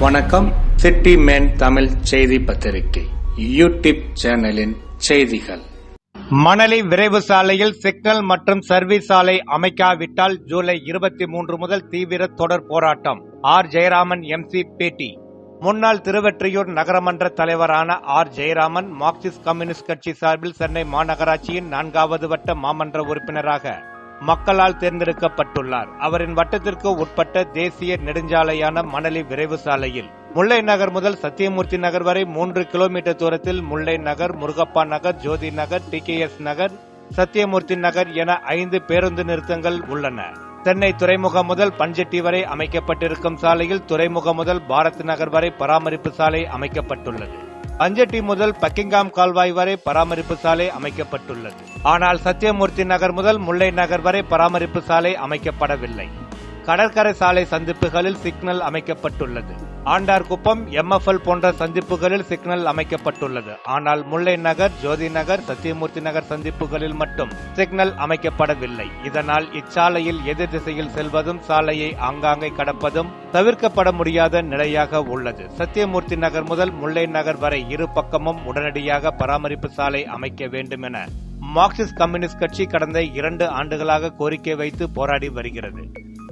வணக்கம். City man Tamil செய்தி பத்திரிகை யூடியூப் சேனலின் செய்திகள். மணலி விரைவு சாலையில் சிக்னல் மற்றும் சர்வீஸ் சாலை அமைக்காவிட்டால் ஜூலை இருபத்தி மூன்று முதல் தீவிர தொடர் போராட்டம். ஆர். ஜெயராமன் எம்சி பேட்டி முன்னாள் திருவெற்றியூர் நகரமன்ற தலைவரான ஆர். ஜெயராமன் மார்க்சிஸ்ட் கம்யூனிஸ்ட் கட்சி சார்பில் சென்னை மாநகராட்சியின் நான்காவது வட்ட மாமன்ற உறுப்பினராக மக்களால் தேர்ந்தெடுக்கப்பட்டுள்ளார். அவரின் வட்டத்திற்கு உட்பட்ட தேசிய நெடுஞ்சாலையான மணலி விரைவு சாலையில். முல்லை நகர் முதல் சத்தியமூர்த்தி நகர் வரை மூன்று கிலோமீட்டர் தூரத்தில் முல்லை நகர் முருகப்பா நகர் ஜோதி நகர் டி நகர் சத்தியமூர்த்தி நகர் என ஐந்து பேருந்து நிறுத்தங்கள் உள்ளன. சென்னை துறைமுகம் முதல் பஞ்சட்டி வரை அமைக்கப்பட்டிருக்கும் சாலையில் துறைமுகம் முதல் பாரத் நகர் வரை பராமரிப்பு சாலை அமைக்கப்பட்டுள்ளது. அஞ்சட்டி முதல் பக்கிங்காம் கால்வாய் வரை பராமரிப்பு சாலை அமைக்கப்பட்டுள்ளது. ஆனால் சத்தியமூர்த்தி நகர் முதல் முல்லை நகர் வரை பராமரிப்பு சாலை அமைக்கப்படவில்லை. கடற்கரை சாலை சந்திப்புகளில் சிக்னல் அமைக்கப்பட்டுள்ளது. ஆண்டார்குப்பம் எம்எஃப்எல் போன்ற சந்திப்புகளில் சிக்னல் அமைக்கப்பட்டுள்ளது. ஆனால் முல்லை நகர் ஜோதி நகர் சத்தியமூர்த்தி நகர் சந்திப்புகளில் மட்டும் சிக்னல் அமைக்கப்படவில்லை. இதனால் இச்சாலையில் எதிர் திசையில் செல்வதும் சாலையை ஆங்காங்கே கடப்பதும் தவிர்க்கப்பட முடியாத நிலையாக உள்ளது. சத்தியமூர்த்தி நகர் முதல் முல்லை நகர் வரை இரு பக்கமும் உடனடியாக பராமரிப்பு சாலை அமைக்க வேண்டும் என மார்க்சிஸ்ட் கம்யூனிஸ்ட் கட்சி கடந்த இரண்டு ஆண்டுகளாக கோரிக்கை வைத்து போராடி வருகிறது.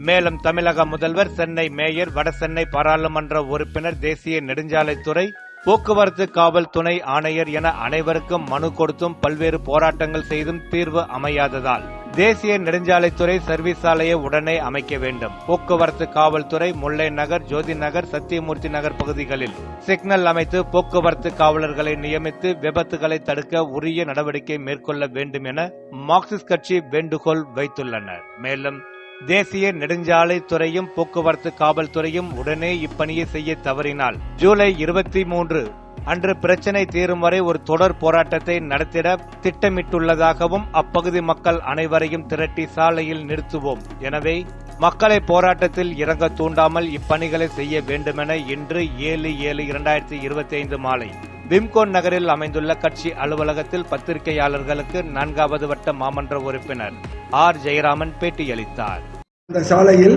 மேலும் தமிழக முதல்வர் சென்னை மேயர் வடசென்னை பாராளுமன்ற உறுப்பினர் தேசிய நெடுஞ்சாலைத்துறை போக்குவரத்து காவல் துணை ஆணையர் என அனைவருக்கும் மனு கொடுத்தும் பல்வேறு போராட்டங்கள் செய்தும் தீர்வு அமையாததால் தேசிய நெடுஞ்சாலைத்துறை சர்வீஸ் சாலையை உடனே அமைக்க வேண்டும். போக்குவரத்து காவல்துறை முல்லை நகர் ஜோதி நகர் சத்தியமூர்த்தி நகர் பகுதிகளில் சிக்னல் அமைத்து போக்குவரத்து காவலர்களை நியமித்து விபத்துகளை தடுக்க உரிய நடவடிக்கை மேற்கொள்ள வேண்டும் என மார்க்சிஸ்ட் கட்சி வேண்டுகோள் வைத்துள்ளனர். மேலும் தேசிய நெடுஞ்சாலை துறையும் போக்குவரத்து காவல்துறையும் உடனே இப்பணியை செய்ய தவறினால் ஜூலை இருபத்தி மூன்று அன்று பிரச்சினை தீரும் வரை ஒரு தொடர் போராட்டத்தை நடத்திட திட்டமிட்டுள்ளதாகவும் அப்பகுதி மக்கள் அனைவரையும் திரட்டி சாலையில் நிறுத்துவோம். எனவே மக்களை போராட்டத்தில் இறங்க தூண்டாமல் இப்பணிகளை செய்ய வேண்டுமென இன்று ஏழு ஏழு இரண்டாயிரத்தி இருபத்தி ஐந்து மாலை விம்கோன் நகரில் அமைந்துள்ள கட்சி அலுவலகத்தில் பத்திரிகையாளர்களுக்கு நான்காவது வட்ட மாமன்ற உறுப்பினர் ஆர். ஜெயராமன் பேட்டியளித்தார். இந்த சாலையில்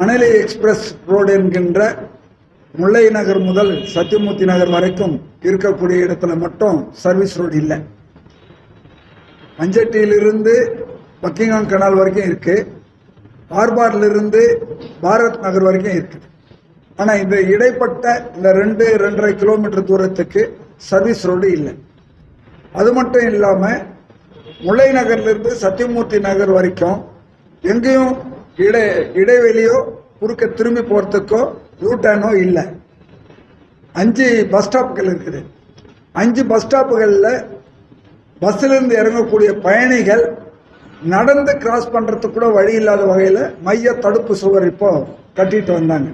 மணலி எக்ஸ்பிரஸ் ரோடு என்கின்ற முல்லை நகர் முதல் சத்தியமூர்த்தி நகர் வரைக்கும் இருக்கக்கூடிய இடத்துல மட்டும் சர்வீஸ் ரோடு இல்லை. மஞ்சட்டியிலிருந்து பக்கிங்காம் கனால் வரைக்கும் இருக்கு. ஆர்பார்லிருந்து பாரத் நகர் வரைக்கும் இருக்குது ஆனா இந்த இடைப்பட்ட இந்த ரெண்டு ரெண்டரை கிலோமீட்டர் தூரத்துக்கு சர்வீஸ் ரோடு இல்லை. அது மட்டும் இல்லாம முல்லை நகர்லேருந்து சத்தியமூர்த்தி நகர் வரைக்கும் எங்கேயும் இடை இடைவெளியோ குறுக்க திரும்பி போறதுக்கோ ரூட்டானோ இல்லை. அஞ்சு பஸ் ஸ்டாப்புகள் இருக்குது. அஞ்சு பஸ் ஸ்டாப்புகளில் பஸ்ஸிலிருந்து இறங்கக்கூடிய பயணிகள் நடந்து கிராஸ் பண்ணுறதுக்கு கூட வழி இல்லாத வகையில் மைய தடுப்பு சுவர் இப்போ கட்டிட்டு வந்தாங்க.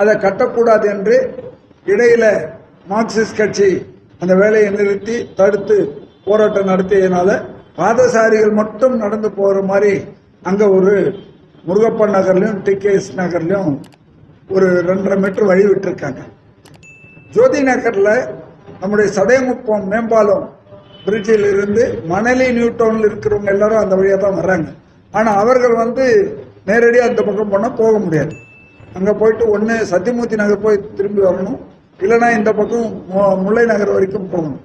அதை கட்டக்கூடாது என்று இடையில மார்க்சிஸ்ட் கட்சி அந்த வேலையை நிறுத்தி தடுத்து போராட்டம் நடத்தியதுனால பாதசாரிகள் மட்டும் நடந்து போகிற மாதிரி அங்கே ஒரு முருகப்பன் நகர்லையும் டிகேஎஸ் நகர்லையும் ஒரு ரெண்டரை மீட்டர் வழி விட்டுருக்காங்க. ஜோதி நகரில் நம்முடைய சதயமுப்பம் மேம்பாலம் பிரிட்ஜில் இருந்து மணலி நியூ இருக்கிறவங்க எல்லாரும் அந்த வழியாக தான் வர்றாங்க. ஆனால் அவர்கள் வந்து நேரடியாக அந்த பக்கம் போனால் போக முடியாது. அங்கே போயிட்டு ஒன்று சத்தியமூர்த்தி நகர் போய் திரும்பி வரணும். இல்லைன்னா இந்த பக்கம் முல்லை நகர் வரைக்கும் போகணும்.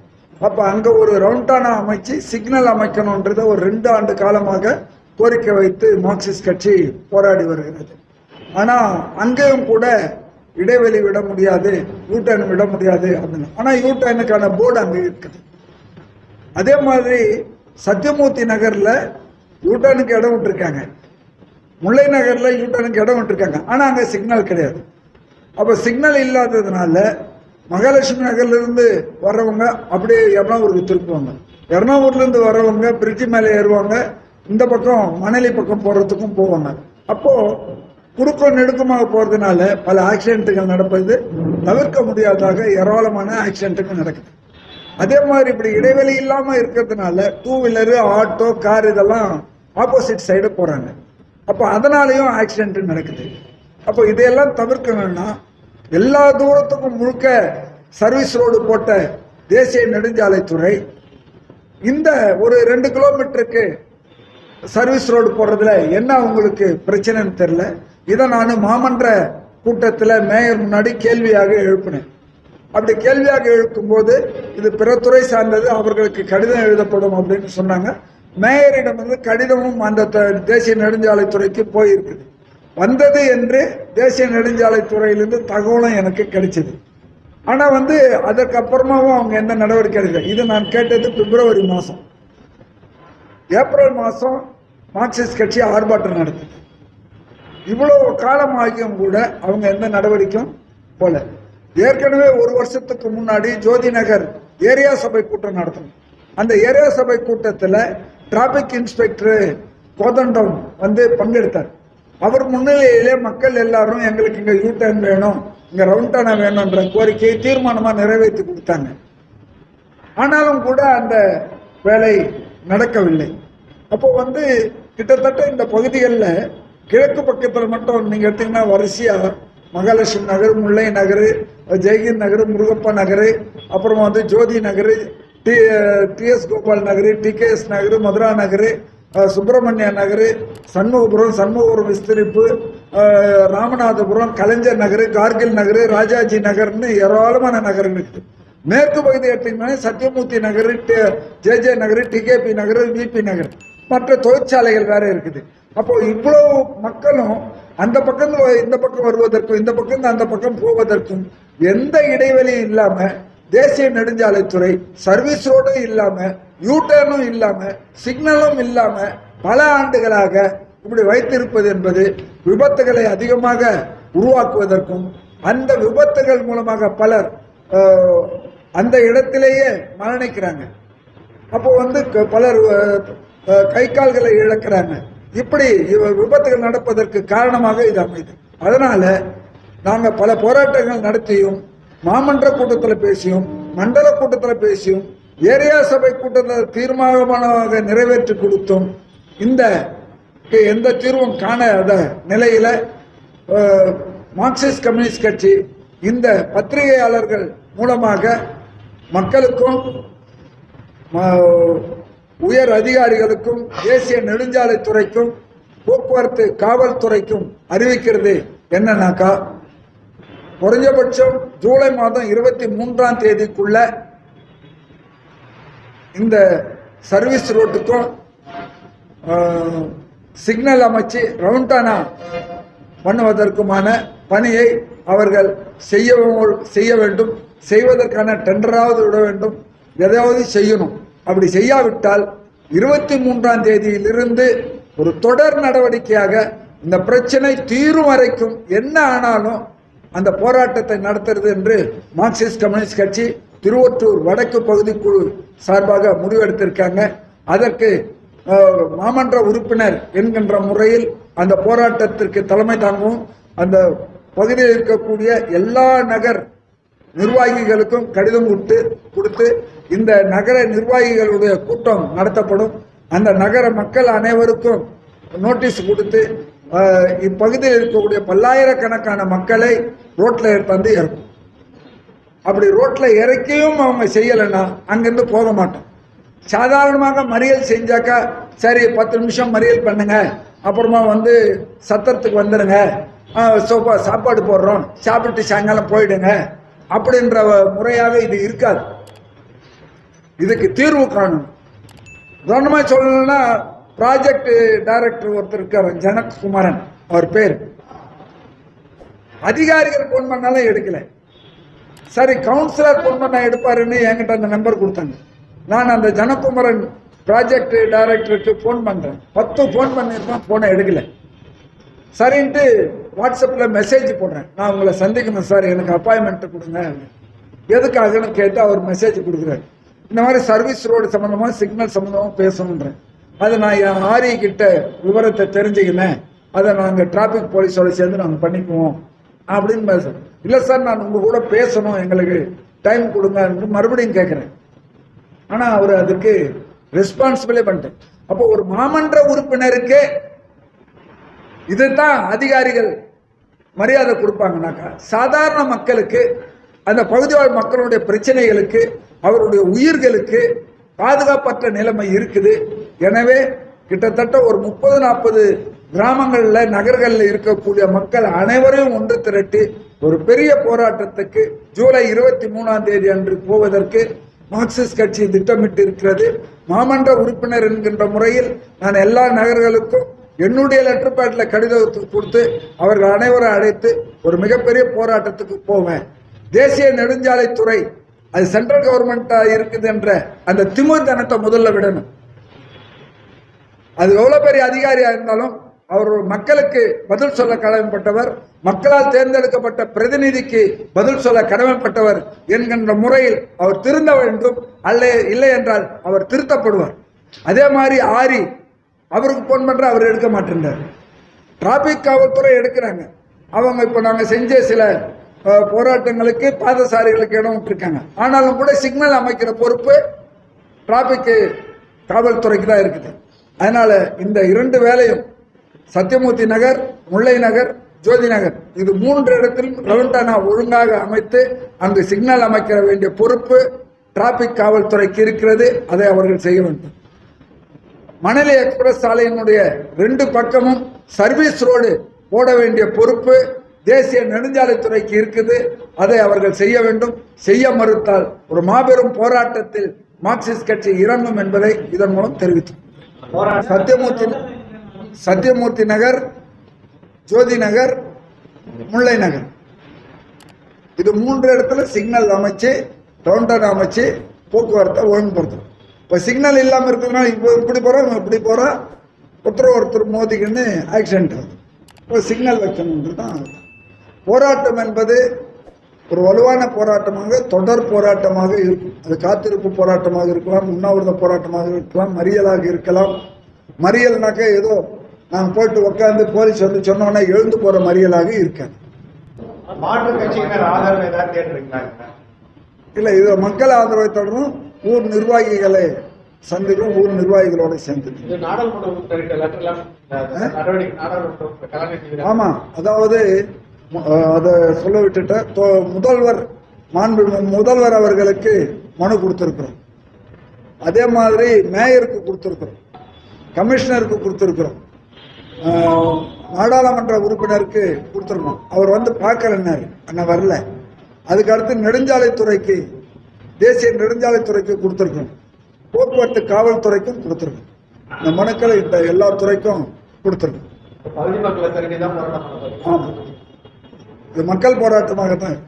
அப்போ அங்கே ஒரு ரவுண்டானா அமைச்சு சிக்னல் அமைக்கணுன்றத ஒரு ரெண்டு ஆண்டு காலமாக கோரிக்கை வைத்து மார்க்சிஸ்ட் கட்சி போராடி வருகிறது. ஆனால் அங்கேயும் கூட இடைவெளி விட முடியாது யூட்டர்ன் விட முடியாது அப்படின்னு. ஆனால் யூட்டர்னுக்கான போர்டு அங்கே இருக்குது. அதே மாதிரி சத்தியமூர்த்தி நகரில் யூட்டர்னுக்கு இடம் விட்டுருக்காங்க. முல்லை நகரில் யூட்டனுக்கு இடம் விட்டுருக்காங்க. ஆனால் அங்கே சிக்னல் கிடையாது. அப்போ சிக்னல் இல்லாததுனால மகாலட்சுமி நகர்லேருந்து வர்றவங்க அப்படியே எர்ணாவூருக்கு திருப்புவாங்க. எர்ணாவூர்லேருந்து வர்றவங்க பிரிட்ஜி மேலே ஏறுவாங்க. இந்த பக்கம் மணலி பக்கம் போகிறதுக்கும் போவாங்க. அப்போது குறுக்கம் நெடுக்கமாக போகிறதுனால பல ஆக்சிடென்ட்டுகள் நடப்பது தவிர்க்க முடியாததாக ஏராளமான ஆக்சிடென்ட்டுகள் நடக்குது. அதே மாதிரி இப்படி இடைவெளி இல்லாமல் இருக்கிறதுனால டூ வீலரு ஆட்டோ கார் இதெல்லாம் ஆப்போசிட் சைடு போகிறாங்க அப்போ அதனாலேயும் ஆக்சிடென்ட் நடக்குது. அப்போ இதையெல்லாம் தவிர்க்கணும்னா எல்லா தூரத்துக்கும் முழுக்க சர்வீஸ் ரோடு போட்ட தேசிய நெடுஞ்சாலைத்துறை இந்த ஒரு ரெண்டு கிலோமீட்டருக்கு சர்வீஸ் ரோடு போடுறதுல என்ன உங்களுக்கு பிரச்சனைன்னு தெரில இதை நான் மாமன்ற கூட்டத்தில் மேயர் முன்னாடி கேள்வியாக எழுப்பினேன். அப்படி கேள்வியாக எழுப்பும்போது இது பிற துறை சார்ந்தது அவர்களுக்கு கடிதம் எழுதப்படும் அப்படின்னு சொன்னாங்க. மேயரிடம் வந்து கடிதமும் அந்த த- தேசிய நெடுஞ்சாலைத்துறைக்கு போயிருக்குது. வந்தது என்று தேசிய நெடுஞ்சாலைத்துறையிலிருந்து தகவலும் எனக்கு கிடைச்சது. ஆனால் வந்து அதற்கப்புறமாவும் அவங்க எந்த நடவடிக்கை எடுக்கல. இது நான் கேட்டது பிப்ரவரி மாதம் ஏப்ரல் மாதம் மார்க்சிஸ்ட் கட்சி ஆர்ப்பாட்டம் நடத்துது. இவ்வளோ காலம் ஆகியும் கூட அவங்க எந்த நடவடிக்கையும் போல. ஏற்கனவே ஒரு வருஷத்துக்கு முன்னாடி ஜோதி நகர் ஏரியா சபை கூட்டம் நடத்தணும். அந்த ஏரியா சபை கூட்டத்தில் டிராபிக் இன்ஸ்பெக்டர் கோதண்டம் வந்து பங்கெடுத்தார். அவர் முன்னிலையிலே மக்கள் எல்லாரும் எங்களுக்கு இங்கே யூ டர்ன் வேணும் இங்கே ரவுண்ட் டர்னா வேணும்ன்ற கோரிக்கையை தீர்மானமாக நிறைவேற்றி கொடுத்தாங்க. ஆனாலும் கூட அந்த வேலை நடக்கவில்லை. அப்போ வந்து கிட்டத்தட்ட இந்த பகுதிகளில் கிழக்கு பக்கத்தில் மட்டும் நீங்கள் எடுத்தீங்கன்னா வரிசையாக மகாலட்சுமி நகர் முல்லை நகர் ஜெயகிர் நகர் முருகப்பா நகர் அப்புறம் வந்து Jothi Nagar T TS Gopal Nagar TKS Nagar Madura Nagar Subramania Nagar Shanmugapuram Shanmugapuram விஸ்தரிப்பு Ramanathapuram Kalaignar Nagar Kargil Nagar Rajaji நகர்னு ஏராளமான நகரங்கள் இருக்குது மேற்கு பகுதி எடுத்தீங்கன்னா Sathyamoorthy Nagar J J Nagar TKP Nagar VP Nagar. மற்ற தொழிற்சாலைகள் வேற இருக்குது. அப்போ இவ்வளோ மக்களும் அந்த பக்கம் இந்த பக்கம் வருவதற்கும் இந்த பக்கம் அந்த பக்கம் போவதற்கும் எந்த இடைவெளியும் இல்லாமல் தேசிய நெடுஞ்சாலைத்துறை சர்வீஸ் ரோடும் இல்லாமல் யூட்டர்னும் இல்லாமல் சிக்னலும் இல்லாமல் பல ஆண்டுகளாக இப்படி வைத்திருப்பது என்பது விபத்துகளை அதிகமாக உருவாக்குவதற்கும் அந்த விபத்துகள் மூலமாக பலர் அந்த இடத்திலேயே மரணிக்கிறாங்க. அப்போ வந்து க- பலர் கை கால்களை இழக்கிறாங்க. இப்படி விபத்துகள் நடப்பதற்கு காரணமாக இது அமைது. அதனால நாங்கள் பல போராட்டங்கள் நடத்தியும் மாமன்ற கூட்டத்தில் பேசியும் மண்டல கூட்டத்தில் பேசியும் ஏரியா சபை கூட்டத்தில் தீர்மானமாக நிறைவேற்றி கொடுத்தும் இந்த எந்த தீர்வும் காணாத நிலையில மார்க்சிஸ்ட் கம்யூனிஸ்ட் கட்சி இந்த பத்திரிகையாளர்கள் மூலமாக மக்களுக்கும் உயர் அதிகாரிகளுக்கும் தேசிய நெடுஞ்சாலைத்துறைக்கும் போக்குவரத்து காவல்துறைக்கும் அறிவிக்கிறது என்னன்னாக்கா குறைஞ்சபட்சம் ஜூலை மாதம் இருபத்தி மூன்றாம் தேதிக்குள்ள இந்த சர்வீஸ் ரோட்டுக்கும் சிக்னல் அமைச்சு ரவுண்டானா பண்ணுவதற்குமான பணியை அவர்கள் செய்ய செய்ய வேண்டும். செய்வதற்கான டெண்டராவது விட வேண்டும். எதையாவது செய்யணும். அப்படி செய்யாவிட்டால் இருபத்தி மூன்றாம் தேதியிலிருந்து ஒரு தொடர் நடவடிக்கையாக இந்த பிரச்சனை தீரும் வரைக்கும் என்ன ஆனாலும் அந்த போராட்டத்தை நடத்துறது என்று மார்க்சிஸ்ட் கம்யூனிஸ்ட் கட்சி திருவொற்றூர் வடக்கு பகுதி குழு சார்பாக முடிவெடுத்திருக்காங்க. அதற்கு மாமன்ற உறுப்பினர் என்கின்ற முறையில் அந்த போராட்டத்திற்கு தலைமை தாங்கவும் அந்த பகுதியில் இருக்கக்கூடிய எல்லா நகர் நிர்வாகிகளுக்கும் கடிதம் விட்டு கொடுத்து இந்த நகர நிர்வாகிகளுடைய கூட்டம் நடத்தப்படும். அந்த நகர மக்கள் அனைவருக்கும் நோட்டீஸ் கொடுத்து இப்பகுதியில் இருக்கக்கூடிய பல்லாயிரக்கணக்கான மக்களை ரோட்டில் எடுத்தாந்து இறக்கும். அப்படி ரோட்டில் இறக்கியும் அவங்க செய்யலைன்னா அங்கேருந்து போக மாட்டோம். சாதாரணமாக மறியல் செஞ்சாக்கா சரி பத்து நிமிஷம் மறியல் பண்ணுங்க அப்புறமா வந்து சத்திரத்துக்கு வந்துடுங்க சோப்பா சாப்பாடு போடுறோம் சாப்பிட்டு சாயங்காலம் போயிடுங்க அப்படின்ற முறையாக இது இருக்காது. இதுக்கு தீர்வு காணும். உதாரணமாக சொல்லணும்னா ப்ராஜெக்ட் டைரக்டர் ஒருத்தர் இருக்கார் ஜனக் குமரன் அவர் பேர். அதிகாரிகள் ஃபோன் பண்ணாலும் எடுக்கல. சரி கவுன்சிலர் ஃபோன் பண்ண எடுப்பாருன்னு என்கிட்ட அந்த நம்பர் கொடுத்தாங்க. நான் அந்த ஜனகுமரன் ப்ராஜெக்ட் டைரக்டருக்கு ஃபோன் பண்ணுறேன் பத்து ஃபோன் பண்ணியிருக்கேன் ஃபோனை எடுக்கல. சரின்ட்டு வாட்ஸ்அப்பில் மெசேஜ் போடுறேன். நான் உங்களை சந்திக்கணும் சார் எனக்கு அப்பாயின்மெண்ட் கொடுங்க. எதுக்காகன்னு கேட்டு அவர் மெசேஜ் கொடுக்குறாரு. இந்த மாதிரி சர்வீஸ் ரோடு சம்மந்தமாக சிக்னல் சம்மந்தமாக பேசணுன்றேன் அதை நான் என் ஆரிய கிட்ட விவரத்தை தெரிஞ்சுக்கினேன். அதை நாங்கள் டிராஃபிக் போலீஸோட சேர்ந்து நாங்கள் பண்ணிக்குவோம். அப்படின்னு பேசுறேன் இல்லை சார் நான் உங்க கூட பேசணும் எங்களுக்கு. டைம் கொடுங்க. மறுபடியும் கேட்குறேன் ஆனால் அவர் அதுக்கு ரெஸ்பான்சிபிளே பண்ணிட்டேன் அப்போ ஒரு மாமன்ற உறுப்பினருக்கு இதுதான் அதிகாரிகள் மரியாதை கொடுப்பாங்கனாக்கா சாதாரண மக்களுக்கு அந்த பகுதிவாழ் மக்களுடைய பிரச்சனைகளுக்கு அவருடைய உயிர்களுக்கு பாதுகாப்பற்ற நிலைமை இருக்குது. எனவே கிட்டத்தட்ட ஒரு முப்பது நாற்பது கிராமங்களில் நகர்களில் இருக்கக்கூடிய மக்கள் அனைவரையும் ஒன்று திரட்டி ஒரு பெரிய போராட்டத்துக்கு ஜூலை இருபத்தி மூணாம் தேதி அன்று போவதற்கு மார்க்சிஸ்ட் கட்சி திட்டமிட்டு இருக்கிறது. மாமன்ற உறுப்பினர் என்கின்ற முறையில் நான் எல்லா நகர்களுக்கும் என்னுடைய லெட்டர் பேட்டில் கடிதத்தை கொடுத்து அவர்கள் அனைவரும் அழைத்து ஒரு மிகப்பெரிய போராட்டத்துக்கு போவேன். தேசிய நெடுஞ்சாலைத்துறை அது சென்ட்ரல் கவர்மெண்டா இருக்குது என்ற அந்த திமுத்தனத்தை முதல்ல விடணும். அது எவ்வளவு பெரிய அதிகாரியா இருந்தாலும் அவர் மக்களுக்கு பதில் சொல்ல கடமைப்பட்டவர் மக்களால் தேர்ந்தெடுக்கப்பட்ட பிரதிநிதிக்கு பதில் சொல்ல கடமைப்பட்டவர் என்கின்ற முறையில் அவர் திருந்த வேண்டும் அல்ல இல்லை என்றால் அவர் திருத்தப்படுவார். அதே மாதிரி ஆரி அவருக்கு போன் பண்ற அவர் எடுக்க மாட்டேன்றார். டிராபிக் காவல்துறை எடுக்கிறாங்க. அவங்க இப்போ நாங்கள் செஞ்ச சில போராட்டங்களுக்கு பாதசாரிகளுக்கு இடம் விட்டுருக்காங்க. ஆனாலும் கூட சிக்னல் அமைக்கிற பொறுப்பு டிராபிக் காவல்துறைக்கு தான் இருக்குது. அதனால் இந்த இரண்டு வேலையும் சத்தியமூர்த்தி நகர் முல்லை நகர் ஜோதி நகர் இது மூன்று இடத்திலும் ரவுண்டானா ஒழுங்காக அமைத்து அங்கு சிக்னல் அமைக்க வேண்டிய பொறுப்பு டிராபிக் காவல்துறைக்கு இருக்கிறது. அதை அவர்கள் செய்ய வேண்டும். மணலி எக்ஸ்பிரஸ் சாலையினுடைய ரெண்டு பக்கமும் சர்வீஸ் ரோடு போட வேண்டிய பொறுப்பு தேசிய நெடுஞ்சாலைத்துறைக்கு இருக்குது. அதை அவர்கள் செய்ய வேண்டும். செய்ய மறுத்தால் ஒரு மாபெரும் போராட்டத்தில் மார்க்சிஸ்ட் கட்சி இறங்கும் என்பதை இதன் மூலம் தெரிவித்தோம். சத்தியமூர்த்தி சத்தியமூர்த்தி நகர் ஜோதி நகர் முல்லை நகர். இது மூன்று இடத்துல சிக்னல் அமைச்சு டவுன்டன் அமைச்சு போக்குவரத்தை ஒழுங்குபடுத்தணும் இப்போ சிக்னல் இல்லாமல் இருக்கிறதுனால இப்போ இப்படி போகிறோம் இப்படி போகிறோம் ஒருத்தர் ஒருத்தர் மோதிக்கின்னு ஆக்சிடென்ட் ஆகுது. இப்போ சிக்னல் வைக்கணுன்றது தான் போராட்டம் என்பது ஒரு வலுவான போராட்டமாக தொடர் போராட்டமாக இருக்கும். அது காத்திருப்பு போராட்டமாக இருக்கலாம் உண்ணாவிரத போராட்டமாக இருக்கலாம் மறியலாக இருக்கலாம். மறியல்னாக்க ஏதோ நாங்கள் போயிட்டு உட்காந்து போலீஸ் வந்து சொன்னோன்னே எழுந்து போகிற மறியலாக இருக்காது. இல்லை இது மக்கள் ஆதரவை தொடரும் ஊர் நிர்வாகிகளை சந்திக்கும் ஊர் நிர்வாகிகளோட சேர்ந்து ஆமா அதாவது அதை சொல்ல விட்டுட்ட முதல்வர் மாண்பு முதல்வர் அவர்களுக்கு மனு கொடுத்திருக்கிறோம். அதே மாதிரி மேயருக்கு கொடுத்திருக்கிறோம். கமிஷனருக்கு கொடுத்திருக்கிறோம். நாடாளுமன்ற உறுப்பினருக்கு கொடுத்திருக்கோம் அவர் வந்து பார்க்கலன்னாரு அண்ணா வரல. அதுக்கு அடுத்து நெடுஞ்சாலைத்துறைக்கு தேசிய நெடுஞ்சாலைத்துறைக்கு கொடுத்திருக்கோம் போக்குவரத்து காவல்துறைக்கும் கொடுத்திருக்கோம் இந்த மனுக்களை இந்த எல்லா துறைக்கும் கொடுத்திருக்கோம் பகுதி மக்களை திரட்டி தான் போராட்டம் பண்ண போறீங்க. ஆமா இது மக்கள் போராட்டமாகத்தான்.